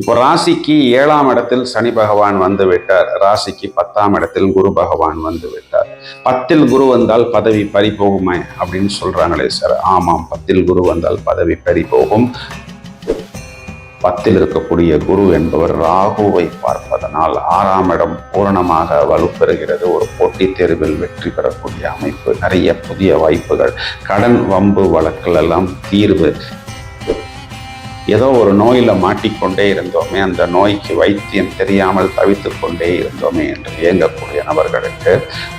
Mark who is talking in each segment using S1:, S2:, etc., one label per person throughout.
S1: இப்போ ராசிக்கு ஏழாம் இடத்தில் சனி பகவான் வந்து விட்டார். ராசிக்கு பத்தாம் இடத்தில் குரு பகவான் வந்து விட்டார். பத்தில் குரு வந்தால் பதவி பறி போகுமே அப்படின்னு சொல்றாங்களே சார். ஆமாம் பத்தில் குரு வந்தால் பதவி பறி போகும் பத்தில் இருக்கக்கூடிய குரு என்பவர் ராகுவை பார்ப்பதனால் ஆறாம் இடம் பூரணமாக வலுப்பெறுகிறது. ஒரு போட்டித் தேர்வில் வெற்றி பெறக்கூடிய அமைப்பு நிறைய புதிய வாய்ப்புகள் கடன் வம்பு வழக்கில் எல்லாம் தீர்வு ஏதோ ஒரு நோயில் மாட்டிக்கொண்டே இருந்தோமே அந்த நோய்க்கு வைத்தியம் தெரியாமல் தவித்து கொண்டே இருந்தோமே என்று இயங்கக்கூடிய நபர்களுக்கு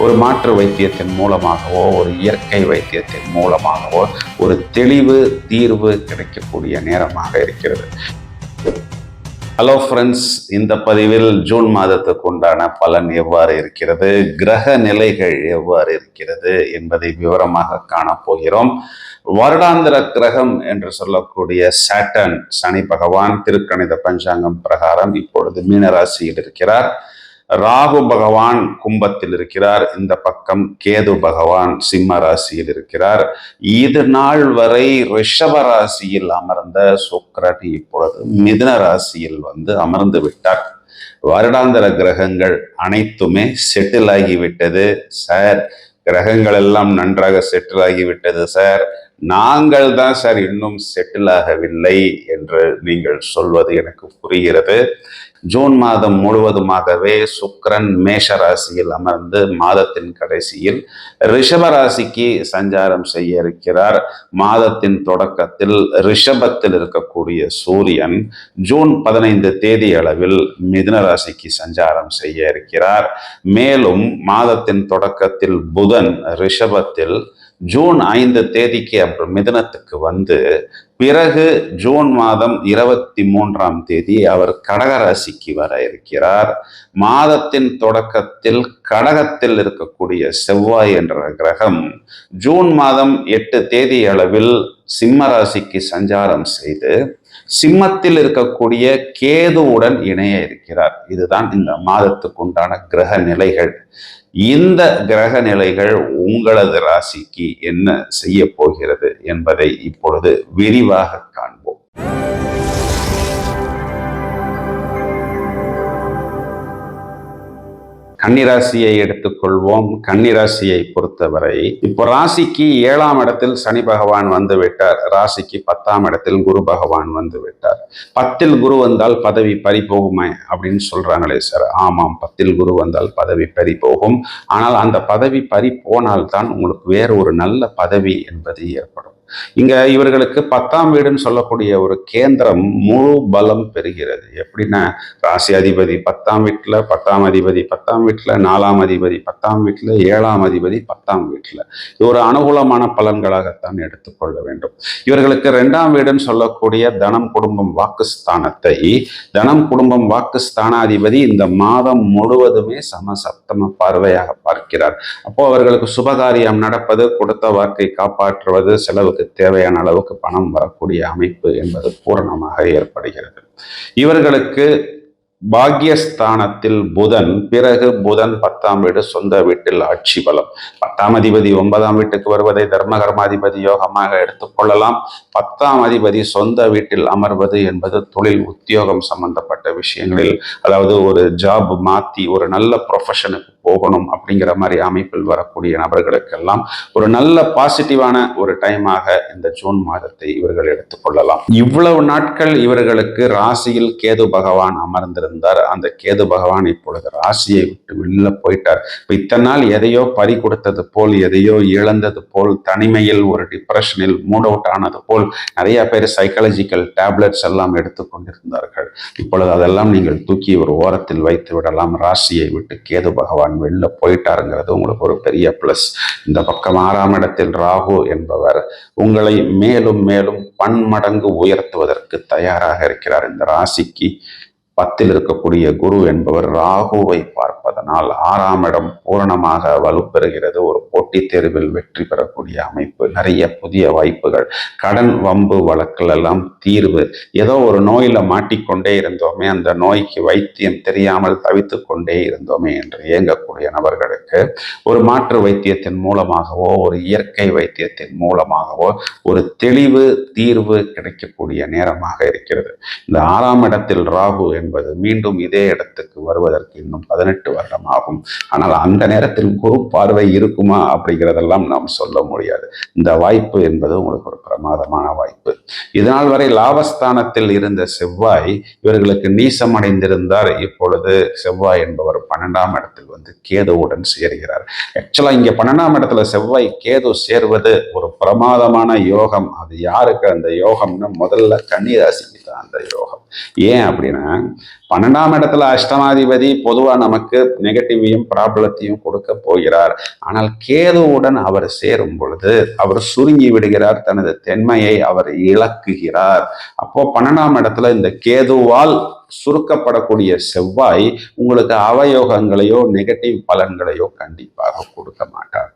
S1: ஒரு மாற்று வைத்தியத்தின் மூலமாகவோ ஒரு இயற்கை வைத்தியத்தின் மூலமாகவோ ஒரு தெளிவு தீர்வு கிடைக்கக்கூடிய நேரமாக இருக்கிறது. ஹலோ ஃப்ரெண்ட்ஸ் இந்த பதிவில் ஜூன் மாதத்துக்கு உண்டான பலன் எவ்வாறு இருக்கிறது கிரக நிலைகள் எவ்வாறு இருக்கிறது என்பதை விவரமாக காணப்போகிறோம் வருடாந்திர கிரகம் என்று சொல்லக்கூடிய சாட்டன் சனி பகவான் திருக்கணித பஞ்சாங்கம் பிரகாரம் இப்பொழுது மீனராசியில் இருக்கிறார். ராகு பகவான் கும்பத்தில் இருக்கிறார். இந்த பக்கம் கேது பகவான் சிம்ம ராசியில் இருக்கிறார். இது நாள் வரை ரிஷப ராசியில் அமர்ந்த சுக்கரன் இப்பொழுது மிதுன ராசியில் வந்து அமர்ந்து விட்டார். வருடாந்திர கிரகங்கள் அனைத்துமே செட்டில் ஆகிவிட்டது சார் கிரகங்கள் எல்லாம் நன்றாக செட்டில் ஆகிவிட்டது சார் நாங்கள் தான் சார் இன்னும் செட்டில் ஆகவில்லை என்று நீங்கள் சொல்வது எனக்கு புரிகிறது. ஜூன் மாதம் முழுவதுமாகவே சுக்கரன் மேஷ ராசியில் அமர்ந்து மாதத்தின் கடைசியில் ரிஷப ராசிக்கு சஞ்சாரம் செய்ய இருக்கிறார். மாதத்தின் தொடக்கத்தில் ரிஷபத்தில் இருக்கக்கூடிய சூரியன் ஜூன் பதினைந்து தேதி அளவில் மிதுன ராசிக்கு சஞ்சாரம் செய்ய இருக்கிறார். மேலும் மாதத்தின் தொடக்கத்தில் புதன் ரிஷபத்தில் ஜூன் ஐந்து தேதிக்கு அப்புறம் மிதனத்துக்கு வந்து பிறகு ஜூன் மாதம் இருபத்தி மூன்றாம் தேதி அவர் கடகராசிக்கு வர இருக்கிறார். மாதத்தின் தொடக்கத்தில் கடகத்தில் இருக்கக்கூடிய செவ்வாய் என்ற கிரகம் ஜூன் மாதம் எட்டு தேதி அளவில் சிம்ம ராசிக்கு சஞ்சாரம் செய்து சிம்மத்தில் இருக்கக்கூடிய கேதுவுடன் இணைய இருக்கிறார். இதுதான் இந்த மாதத்துக்கு உண்டான கிரக நிலைகள். இந்த கிரக நிலைகள் உங்களது ராசிக்கு என்ன செய்ய போகிறது என்பதை இப்பொழுது விரிவாக காண்போம். கன்னிராசியை எடுத்துக்கொள்வோம். கன்னிராசியை பொறுத்தவரை இப்போ ராசிக்கு ஏழாம் இடத்தில் சனி பகவான் வந்து விட்டார். ராசிக்கு பத்தாம் இடத்தில் குரு பகவான் வந்து விட்டார். பத்தில் குரு வந்தால் பதவி பறி போகுமே அப்படின்னு சொல்றாங்களே சார். ஆமாம் பத்தில் குரு வந்தால் பதவி பறி போகும் ஆனால் அந்த பதவி பறி போனால்தான் உங்களுக்கு வேற ஒரு நல்ல பதவி என்பது ஏற்படும். இங்க இவர்களுக்கு பத்தாம் வீடுன்னு சொல்லக்கூடிய ஒரு கேந்திரம் முழு பலம் பெறுகிறது. எப்படின்னா ராசி அதிபதி பத்தாம் வீட்டுல பத்தாம் அதிபதி பத்தாம் வீட்டுல நாலாம் அதிபதி பத்தாம் வீட்டுல ஏழாம் அதிபதி பத்தாம் வீட்டுல. இது ஒரு அனுகூலமான பலன்களாகத்தான் எடுத்துக்கொள்ள வேண்டும். இவர்களுக்கு ரெண்டாம் வீடுன்னு சொல்லக்கூடிய தனம் குடும்பம் வாக்குஸ்தானத்தை தனம் குடும்பம் வாக்குஸ்தானாதிபதி இந்த மாதம் முழுவதுமே சமசப்தம பார்வையாக பார்க்கிறார். அப்போ அவர்களுக்கு சுபகாரியம் நடப்பது கொடுத்த வாக்கை காப்பாற்றுவது செலவுக்கு தேவையான அளவுக்கு பணம் வரக்கூடிய அமைப்பு என்பது பூரணமாக ஏற்படுகிறது. இவர்களுக்கு பாக்யஸ்தானத்தில் புதன் பிறகு புதன் பத்தாம் வீடு சொந்த வீட்டில் ஆட்சி பலம். பத்தாம் அதிபதி ஒன்பதாம் வீட்டுக்கு வருவதை தர்மகர்மாதிபதி யோகமாக எடுத்துக்கொள்ளலாம் பத்தாம் அதிபதி சொந்த வீட்டில் அமர்வது என்பது தொழில் உத்தியோகம் சம்பந்தப்பட்ட விஷயங்களில் அதாவது ஒரு ஜாப் மாத்தி ஒரு நல்ல ப்ரொஃபஷனுக்கு போகணும் அப்படிங்கிற மாதிரி அமைப்பில் வரக்கூடிய நபர்களுக்கெல்லாம் ஒரு நல்ல பாசிட்டிவான ஒரு டைமாக இந்த ஜூன் மாதத்தை இவர்கள் எடுத்துக்கொள்ளலாம் இவ்வளவு நாட்கள் இவர்களுக்கு ராசியில் கேது பகவான் அமர்ந்திருந்தார். அந்த கேது பகவான் இப்பொழுது ராசியை விட்டு வெளில போயிட்டார். இப்போ இத்தனை நாள் எதையோ பறி கொடுத்தது போல் எதையோ இழந்தது போல் தனிமையில் ஒரு டிப்ரெஷனில் மூட் அவுட் ஆனது போல் நிறைய பேர் சைக்காலஜிக்கல் டேப்லெட்ஸ் எல்லாம் எடுத்துக்கொண்டிருந்தார்கள் இப்பொழுது அதெல்லாம் நீங்கள் தூக்கி ஒரு ஓரத்தில் வைத்து விடலாம். ராசியை விட்டு கேது பகவான் வெளில போயிட்டாருங்கிறது உங்களுக்கு ஒரு பெரிய ப்ளஸ் இந்த பக்கம் ஆறாம் இடத்தில் ராகு என்பவர் உங்களை மேலும் மேலும் பன்மடங்கு உயர்த்துவதற்கு தயாராக இருக்கிறார். இந்த ராசிக்கு பத்தில் இருக்கக்கூடிய குரு என்பவர் ராகுவை பார்ப்பதனால் ஆறாம் இடம் பூரணமாக வலுப்பெறுகிறது ஒரு போட்டித் தேர்வில் வெற்றி பெறக்கூடிய அமைப்பு நிறைய புதிய வாய்ப்புகள் கடன் வம்பு வழக்கில் எல்லாம் தீர்வு. ஏதோ ஒரு நோயில மாட்டிக்கொண்டே இருந்தோமே அந்த நோய்க்கு வைத்தியம் தெரியாமல் தவித்து கொண்டே இருந்தோமே என்று இயங்கக்கூடிய நபர்களுக்கு ஒரு மாற்று வைத்தியத்தின் மூலமாகவோ ஒரு இயற்கை வைத்தியத்தின் மூலமாகவோ ஒரு தெளிவு தீர்வு கிடைக்கக்கூடிய நேரமாக இருக்கிறது. இந்த ஆறாம் இடத்தில் ராகு என்பது மீண்டும் இதே இடத்துக்கு வருவதற்கு இன்னும் பதினெட்டு வருடம் ஆகும். ஆனால் அந்த நேரத்தில் குரு பார்வை இருக்குமா அப்படிங்கிறதெல்லாம் நாம் சொல்ல முடியாது. இந்த வாய்ப்பு என்பது உங்களுக்கு ஒரு பிரமாதமான வாய்ப்பு. இதனால் வரை லாபஸ்தானத்தில் இருந்த செவ்வாய் இவர்களுக்கு நீசம் அடைந்திருந்தார் இப்பொழுது செவ்வாய் என்பவர் பன்னெண்டாம் இடத்தில் வந்து கேதுவுடன் சேர்கிறார். ஆக்சுவலாக இங்கே பன்னெண்டாம் இடத்துல செவ்வாய் கேது சேர்வது ஒரு பிரமாதமான யோகம். அது யாருக்கு அந்த யோகம்னு முதல்ல கன்னிராசிக்கு தான் அந்த யோகம். ஏன் அப்படின்னா பன்னெண்டாம் இடத்துல அஷ்டமாதிபதி பொதுவா நமக்கு நெகட்டிவையும் ப்ராப்ளத்தையும் கொடுக்க போகிறார். ஆனால் கேதுவுடன் அவர் சேரும் பொழுது அவர் சுருங்கி விடுகிறார் தனது தென்மையை அவர் இழக்குகிறார். அப்போ பன்னெண்டாம் இடத்துல இந்த கேதுவால் சுருக்கப்படக்கூடிய செவ்வாய் உங்களுக்கு அவயோகங்களையோ நெகட்டிவ் பலன்களையோ கண்டிப்பாக கொடுக்க மாட்டார்.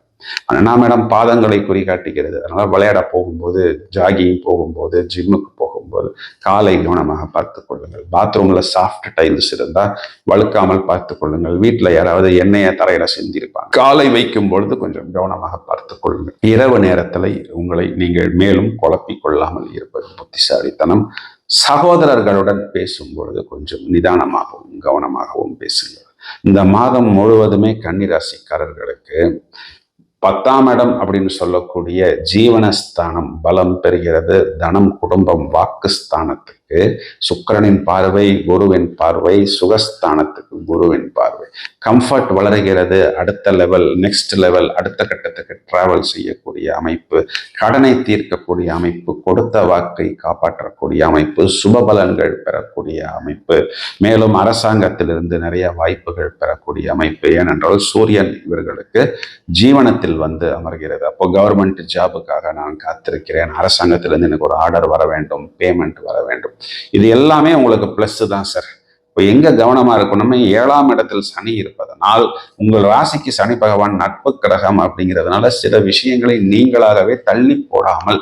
S1: பன்னெண்டாம் இடம் பாதங்களை குறிகாட்டுகிறது அதனால் விளையாட போகும்போது ஜாகிங் போகும்போது ஜிம்முக்கு போகும்போது காலை கவனமாக பார்த்து கொள்ளுங்கள். பாத்ரூம்ல சாஃப்ட் டைல்ஸ் இருந்தால் வழுக்காமல் பார்த்து கொள்ளுங்கள். வீட்டில் யாராவது எண்ணெயை தரையில செஞ்சிருப்பாங்க காலை வைக்கும் பொழுது கொஞ்சம் கவனமாக பார்த்து கொள்ளுங்கள். இரவு நேரத்தில் உங்களை நீங்கள் மேலும் குழப்பிக்கொள்ளாமல் இருப்பது புத்திசாலித்தனம். சகோதரர்களுடன் பேசும் பொழுது கொஞ்சம் நிதானமாகவும் கவனமாகவும் பேசுங்கள். இந்த மாதம் முழுவதுமே கன்னிராசிக்காரர்களுக்கு பத்தாம் இடம் அப்படின்னு சொல்லக்கூடிய ஜீவனஸ்தானம் பலம் பெறுகிறது தனம் குடும்பம் வாக்குஸ்தானத்துக்கு சுக்கிரனின் பார்வை குருவின் பார்வை சுகஸ்தானத்துக்கு குருவின் பார்வை. கம்ஃபர்ட் வளர்கிறது. அடுத்த லெவல் நெக்ஸ்ட் லெவல் அடுத்த கட்டத்துக்கு டிராவல் செய்யக்கூடிய அமைப்பு. கடனை தீர்க்கக்கூடிய அமைப்பு. கொடுத்த வாக்கை காப்பாற்றக்கூடிய அமைப்பு. சுபபலன்கள் பெறக்கூடிய அமைப்பு. மேலும் அரசாங்கத்திலிருந்து நிறைய வாய்ப்புகள் பெறக்கூடிய அமைப்பு. ஏனென்றால் சூரியன் இவர்களுக்கு ஜீவனத்தில் வந்து அமர்கிறது. அப்போ கவர்மெண்ட் ஜாபுக்காக நான் காத்திருக்கிறேன். அரசாங்கத்திலிருந்து எனக்கு ஒரு ஆர்டர் வர வேண்டும். பேமெண்ட் வர வேண்டும். இது எல்லாமே உங்களுக்கு ப்ளஸ் தான் சார் இப்போ எங்க கவனமா இருக்கணுமே ஏழாம் இடத்தில் சனி இருப்பதனால் உங்கள் ராசிக்கு சனி பகவான் நட்பு கிரகம் அப்படிங்கிறதுனால சில விஷயங்களை நீங்களாகவே தள்ளி போடாமல்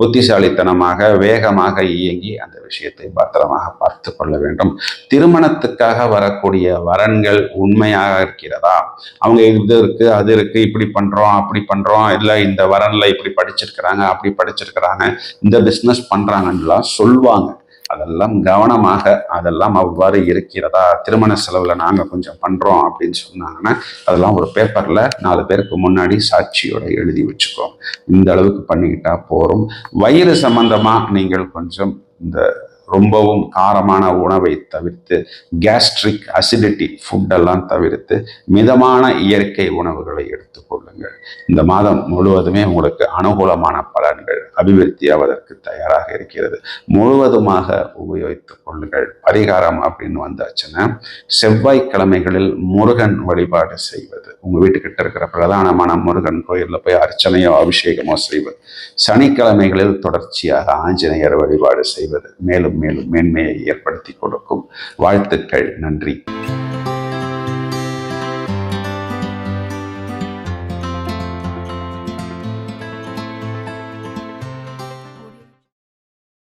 S1: புத்திசாலித்தனமாக வேகமாக இயங்கி அந்த விஷயத்தை பத்திரமாக பார்த்து கொள்ள வேண்டும். திருமணத்துக்காக வரக்கூடிய வரன்கள் உண்மையாக இருக்கிறதா? அவங்க இது இருக்கு அது இருக்கு இப்படி பண்றோம் அப்படி பண்றோம் இல்லை இந்த வரன்ல இப்படி படிச்சிருக்கிறாங்க அப்படி படிச்சிருக்கிறாங்க இந்த பிஸ்னஸ் பண்றாங்கன்னுலாம் சொல்லுவாங்க. அதெல்லாம் கவனமாக அதெல்லாம் அவ்வாறு இருக்கிறதா? திருமண செலவில் நாங்கள் கொஞ்சம் பண்ணுறோம் அப்படின்னு சொன்னாங்கன்னா அதெல்லாம் ஒரு பேப்பரில் நாலு பேருக்கு முன்னாடி சாட்சியோட எழுதி வச்சுக்கோம் இந்த அளவுக்கு பண்ணிக்கிட்டா போகிறோம் வயிறு சம்பந்தமாக நீங்கள் கொஞ்சம் இந்த ரொம்பவும் காரமான உணவை தவிர்த்து கேஸ்ட்ரிக் அசிடிட்டி ஃபுட்டெல்லாம் தவிர்த்து மிதமான இயற்கை உணவுகளை எடுத்துக்கொள்ளுங்கள் இந்த மாதம் முழுவதுமே உங்களுக்கு அனுகூலமான பலன்கள் அபிவிருத்தி ஆவதற்கு தயாராக இருக்கிறது. முழுவதுமாக உபயோகித்துக் கொள்ளுங்கள். பரிகாரம் அப்படின்னு வந்தாச்சுன்னா செவ்வாய்க்கிழமைகளில் முருகன் வழிபாடு செய்வது. உங்கள் வீட்டுக்கிட்ட இருக்கிற பிரதானமான முருகன் கோயிலில் போய் அர்ச்சனையோ அபிஷேகமோ செய்வது. சனிக்கிழமைகளில் தொடர்ச்சியாக ஆஞ்சநேயர் வழிபாடு செய்வது. மேலும் மேலும் மேன்மையை ஏற்படுத்தி கொடுக்கும். வாழ்த்துக்கள். நன்றி.